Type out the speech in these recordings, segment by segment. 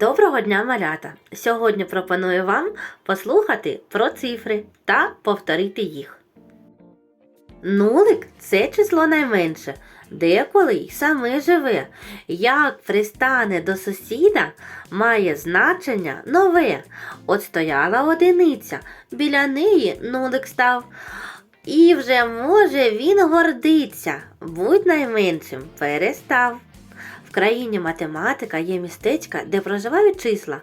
Доброго дня, малята! Сьогодні пропоную вам послухати про цифри та повторити їх. Нулик це число найменше, деколи й саме живе. Як пристане до сусіда, має значення нове. От стояла одиниця, біля неї нулик став. І вже може він гордиться, будь найменшим перестав. В країні математика є містечка, де проживають числа.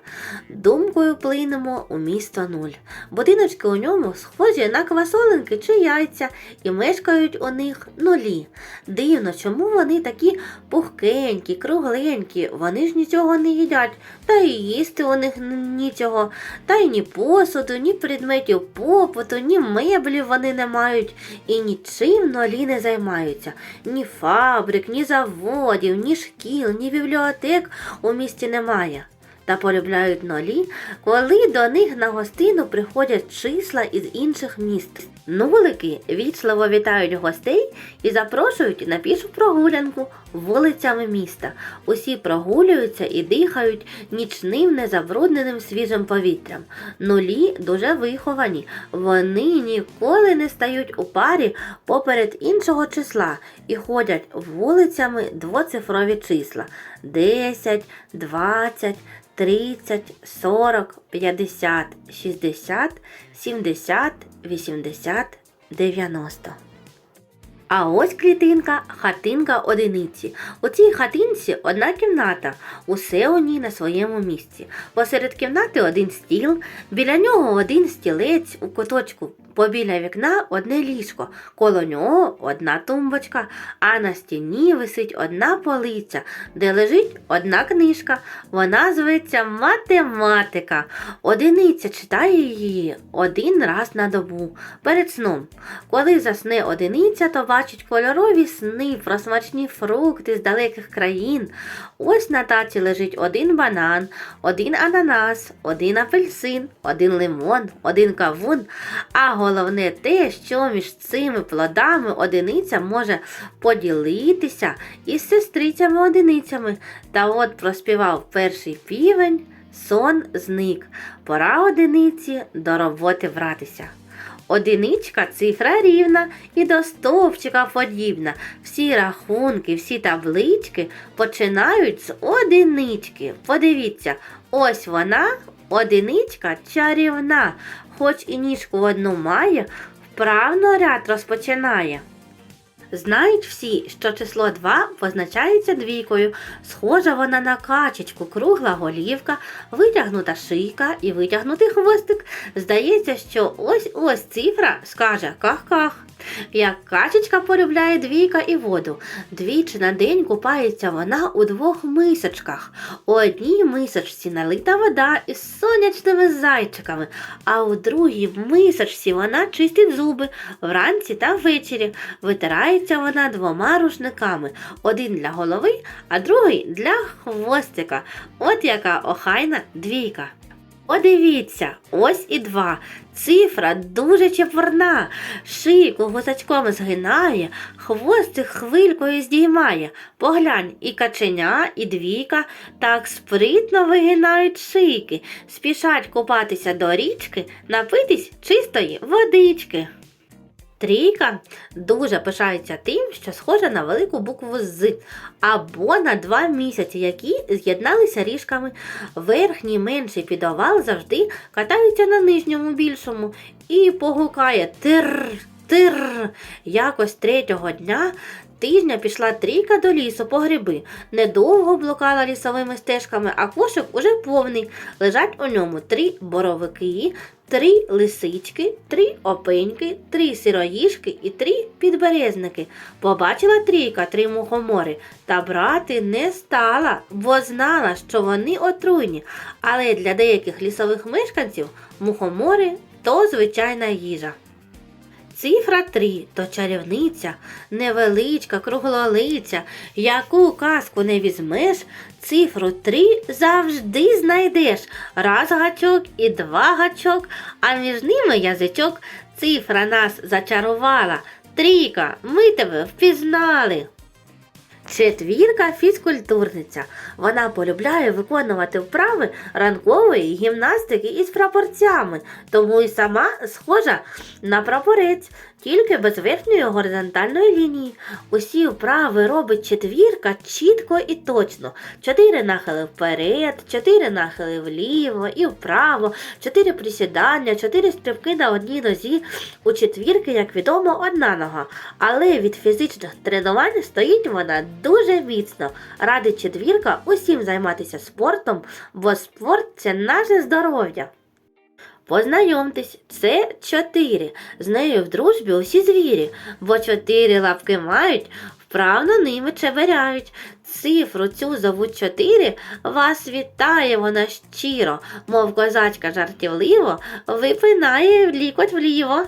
Думкою плинемо у місто нуль. Будиночки у ньому схожі на квасолинки чи яйця, і мешкають у них нулі. Дивно, чому вони такі пухкенькі, кругленькі, вони ж нічого не їдять, та і їсти у них нічого, та й ні посуду, ні предметів попиту, ні меблів вони не мають, і нічим нулі не займаються. Ні фабрик, ні заводів, ні шкіл, ні бібліотек у місті немає. Та полюбляють нолі, коли до них на гостину приходять числа із інших міст. Нулики вічливо вітають гостей і запрошують на пішу прогулянку вулицями міста. Усі прогулюються і дихають нічним незабрудненим свіжим повітрям. Нулі дуже виховані. Вони ніколи не стають у парі поперед іншого числа і ходять вулицями двоцифрові числа 10, 20, 30, 40, 50, 60, 70, 80, 90. А ось клітинка, хатинка одиниці. У цій хатинці одна кімната, усе у ній на своєму місці. Посеред кімнати один стіл, біля нього один стілець у куточку, побіля вікна одне ліжко, коло нього одна тумбочка, а на стіні висить одна полиця, де лежить одна книжка. Вона зветься математика. Одиниця читає її один раз на добу перед сном. Коли засне одиниця, то бачить кольорові сни про смачні фрукти з далеких країн. Ось на таці лежить один банан, один ананас, один апельсин, один лимон, один кавун. А головне те, що між цими плодами одиниця може поділитися із сестрицями-одиницями. Та от проспівав перший півень, сон зник. Пора одиниці до роботи братися. Одиничка цифра рівна і до стовпчика подібна. Всі рахунки, всі таблички починають з одинички. Подивіться, ось вона, одиничка чарівна, хоч і ніжку одну має, вправно ряд розпочинає. Знають всі, що число 2 позначається двійкою. Схожа вона на качечку, кругла голівка, витягнута шийка і витягнутий хвостик. Здається, що ось ось цифра скаже ках-ках. Як качечка полюбляє двійка і воду. Двічі на день купається вона у двох мисочках. У одній мисочці налита вода із сонячними зайчиками, а у другій мисочці вона чистить зуби вранці та ввечері. Витирається вона двома рушниками: один для голови, а другий для хвостика. От яка охайна двійка. Подивіться, ось і два. Цифра дуже чепурна. Шийку гусачком згинає, хвостик хвилькою здіймає. Поглянь, і каченя, і двійка так спритно вигинають шийки, спішать купатися до річки, напитись чистої водички. Трійка дуже пишається тим, що схожа на велику букву З або на два місяці, які з'єдналися ріжками. Верхній менший підовал завжди катається на нижньому більшому і погукає тир, тир. Якось третього дня тижня пішла трійка до лісу по гриби. Недовго блукала лісовими стежками, а кошик уже повний. Лежать у ньому три боровики, три лисички, три опеньки, три сироїшки і три підберезники. Побачила трійка три мухомори, та брати не стала, бо знала, що вони отруйні. Але для деяких лісових мешканців мухомори то звичайна їжа. Цифра 3 то чарівниця, невеличка, круглолиця, яку казку не візьмеш, цифру 3 завжди знайдеш. Раз гачок і два гачок, а між ними язичок. Цифра нас зачарувала. Трійка, ми тебе впізнали. Четвірка фізкультурниця. Вона полюбляє виконувати вправи ранкової гімнастики із прапорцями, тому й сама схожа на прапорець, тільки без верхньої горизонтальної лінії. Усі вправи робить четвірка чітко і точно. Чотири нахили вперед, чотири нахили вліво і вправо, чотири присідання, чотири стрибки на одній нозі. У четвірки, як відомо, одна нога. Але від фізичних тренувань стоїть вона дуже міцно. Радить четвірка усім займатися спортом, бо спорт це наше здоров'я. Познайомтесь, це чотири. З нею в дружбі усі звірі, бо чотири лапки мають, вправно ними чеберяють. Цифру цю зовуть чотири, вас вітає вона щиро, мов козачка жартівливо, випинає лікоть вліво.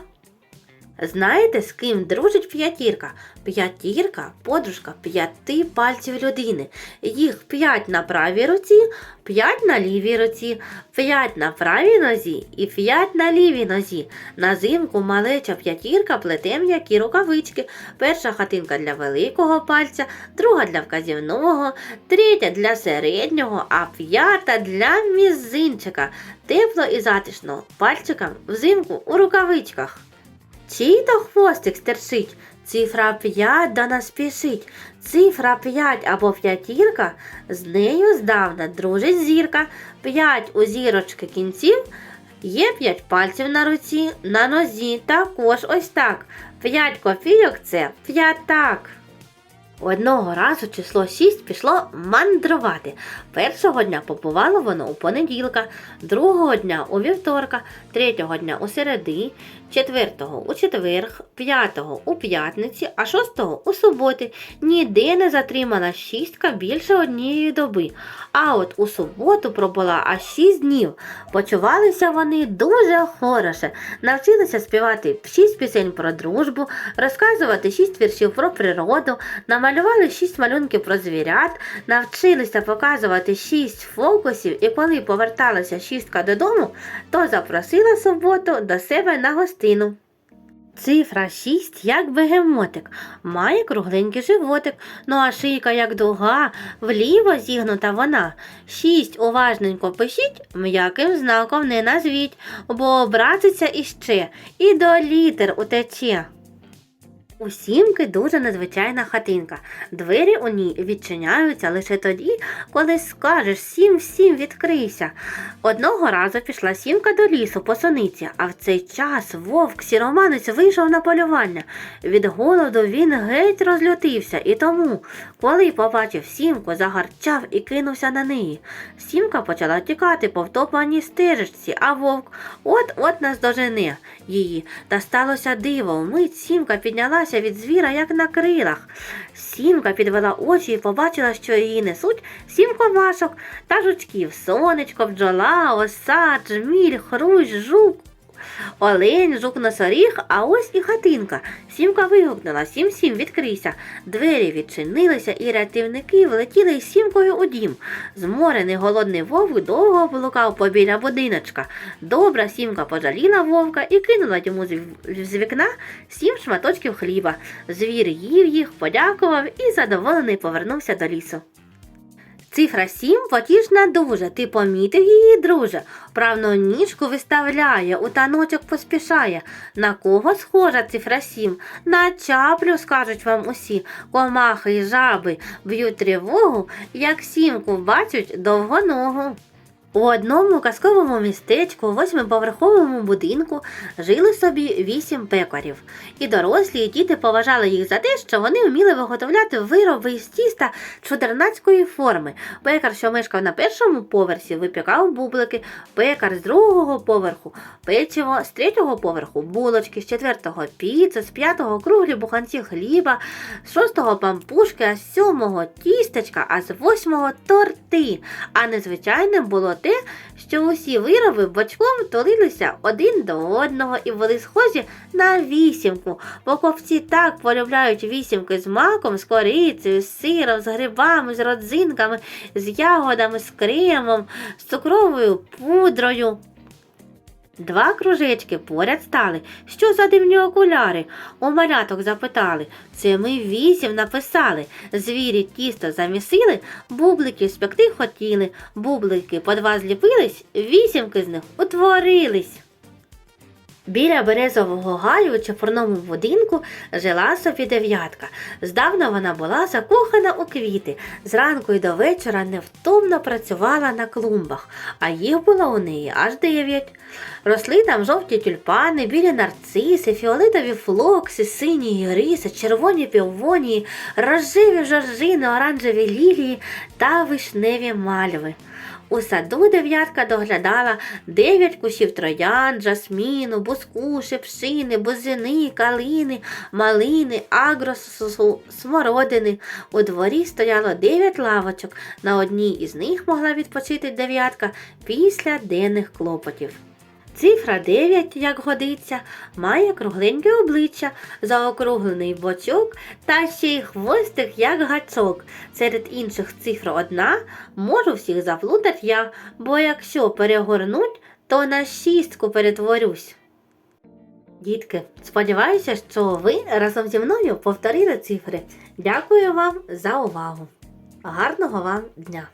Знаєте, з ким дружить п'ятірка? П'ятірка подружка п'яти пальців людини. Їх п'ять на правій руці, п'ять на лівій руці, п'ять на правій нозі і п'ять на лівій нозі. На зимку малеча п'ятірка плете м'які рукавички. Перша хатинка для великого пальця, друга для вказівного, третя для середнього, а п'ята для мізинчика. Тепло і затишно, пальчикам взимку у рукавичках. Чий то хвостик стерчить, цифра 5 до нас спішить. Цифра 5 або п'ятірка, з нею здавна дружить зірка. 5 у зірочки кінців, є 5 пальців на руці, на нозі, також ось так. 5 копійок це п'ятак. Одного разу число 6 пішло мандрувати. Першого дня побувало воно у понеділка, другого дня у вівторка, третього дня у середи, четвертого у четверг, п'ятого у п'ятниці, а шостого у суботи. Ніде не затримана шістка більше однієї доби. А от у суботу пробула аж шість днів. Почувалися вони дуже хороше, навчилися співати шість пісень про дружбу, розказувати шість віршів про природу, намалювали шість малюнків про звірят, навчилися показувати шість фокусів, і коли поверталася шістка додому, то запросила суботу до себе на гостину. Цифра 6 як бегемотик, має кругленький животик, ну а шийка як дуга, вліво зігнута вона. Шість уважненько пишіть, м'яким знаком не назвіть, бо образиться іще, і до літер утече. У сімки дуже незвичайна хатинка. Двері у ній відчиняються лише тоді, коли скажеш сім всім відкрийся. Одного разу пішла сімка до лісу по сониці, а в цей час вовк сіроманець вийшов на полювання. Від голоду він геть розлютився, і тому, коли побачив сімку, загарчав і кинувся на неї. Сімка почала тікати по втопаній стежечці, а вовк от-от наздожене її. Та сталося диво. Вмить сімка піднялася від звіра, як на крилах. Сімка підвела очі і побачила, що її несуть сім комашок та жучків. Сонечко, бджола, оса, джміль, хрущ, жук. Олень, жук носоріг, а ось і хатинка. Сімка вигукнула сім сім, відкрийся. Двері відчинилися, і рятівники влетіли із сімкою у дім. Зморений голодний вовк довго блукав побіля будиночка. Добра сімка пожаліла вовка і кинула йому з вікна сім шматочків хліба. Звір їв їх, подякував і задоволений повернувся до лісу. Цифра 7 потішна дуже, ти помітив її, друже. Правну ніжку виставляє, у таночок поспішає. На кого схожа цифра 7? На чаплю, скажуть вам усі. Комахи й жаби б'ють тривогу, як сімку бачать довгоногу. У одному казковому містечку, восьмиповерховому будинку, жили собі вісім пекарів. І дорослі, і діти поважали їх за те, що вони вміли виготовляти вироби із тіста чудернацької форми. Пекар, що мешкав на першому поверсі, випікав бублики, пекар з другого поверху печиво, з третього поверху булочки, з четвертого піцу, з п'ятого круглі буханці хліба, з шостого пампушки, а з сьомого тістечка, а з восьмого торти. А незвичайним було те, що усі вироби бочком тулилися один до одного і були схожі на вісімку. Покупці так полюбляють вісімки з маком, з корицею, з сиром, з грибами, з родзинками, з ягодами, з кремом, з цукровою пудрою. Два кружечки поряд стали. Що за дивні окуляри? У маляток запитали. Це ми вісім написали. Звірі тісто замісили, бублики спекти хотіли. Бублики по два зліпились, вісімки з них утворились. Біля березового гаю чепурному будинку жила собі дев'ятка. Здавна вона була закохана у квіти. Зранку й до вечора невтомно працювала на клумбах, а їх було у неї аж дев'ять. Росли там жовті тюльпани, білі нарциси, фіолетові флокси, сині іриси, червоні півонії, рожеві жоржини, оранжеві лілії та вишневі мальви. У саду дев'ятка доглядала дев'ять кущів троян, жасміну, буску, шепшини, бузини, калини, малини, агросу, смородини. У дворі стояло дев'ять лавочок. На одній із них могла відпочити дев'ятка після денних клопотів. Цифра 9, як годиться, має кругленьке обличчя, заокруглений бочок та ще й хвостик, як гачок. Серед інших цифр одна можу всіх заплутати я, бо якщо перегорнуть, то на шістку перетворюсь. Дітки, сподіваюся, що ви разом зі мною повторили цифри. Дякую вам за увагу. Гарного вам дня!